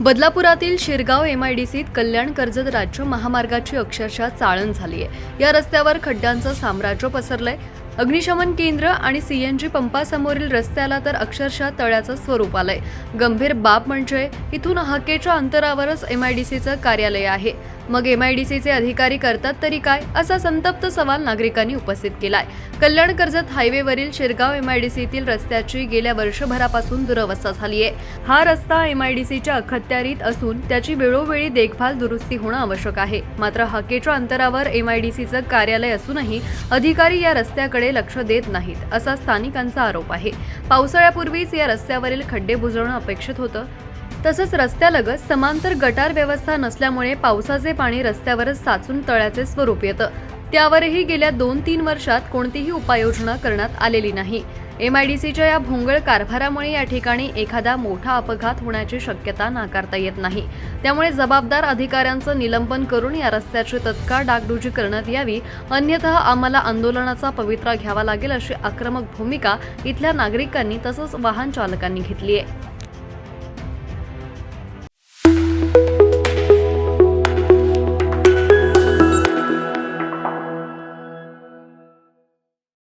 बदलापुरातील शिरगाव एमआयडीसीत कल्याण कर्जत राज्य महामार्गाची अक्षरशः चाळण झाली आहे या रस्त्यावर खड्ड्यांचं साम्राज्य पसरलंय. अग्निशमन केंद्र आणि सीएनजी पंपासमोरील रस्त्याला तर अक्षरशः तळ्याचं स्वरूप आलंय. गंभीर बाब म्हणजे इथून हाकेच्या अंतरावरच एमआयडीसीचं कार्यालय आहे. मग एमआयडीसीचे अधिकारी करतात तरी काय असा संतप्त सवाल नागरिकांनी उपस्थित केलाय. कल्याण कर्जत हायवेवरील शिरगाव एमआयडीसीतील रस्त्याची गेल्या वर्षभरापासून दुरवस्था झाली आहे हा रस्ता एमआयडीसीच्या अखत्यारीत असून त्याची वेळोवेळी देखभाल दुरुस्ती होणं आवश्यक आहे. मात्र हाकेच्या अंतरावर एमआयडीसीचं कार्यालय असूनही अधिकारी या रस्त्याकडे लक्ष देत नाहीत असा स्थानिकांचा आरोप आहे. पावसाळ्यापूर्वीच या रस्त्यावरील खड्डे बुजवणं अपेक्षित होतं. तसंच रस्त्यालगत समांतर गटार व्यवस्था नसल्यामुळे पावसाचे पाणी रस्त्यावरच साचून तळ्याचे स्वरूप येतं. त्यावरही गेल्या दोन तीन वर्षात कोणतीही उपाययोजना करण्यात आलेली नाही. एमआयडीसीच्या या भोंगळ कारभारामुळे या ठिकाणी एखादा मोठा अपघात होण्याची शक्यता नाकारता येत नाही. त्यामुळे जबाबदार अधिकाऱ्यांचं निलंबन करून या रस्त्याची तत्काळ डागडुजी करण्यात यावी अन्यथा आम्हाला आंदोलनाचा पवित्रा घ्यावा लागेल अशी आक्रमक भूमिका इथल्या नागरिकांनी तसंच वाहन चालकांनी घेतली आहे.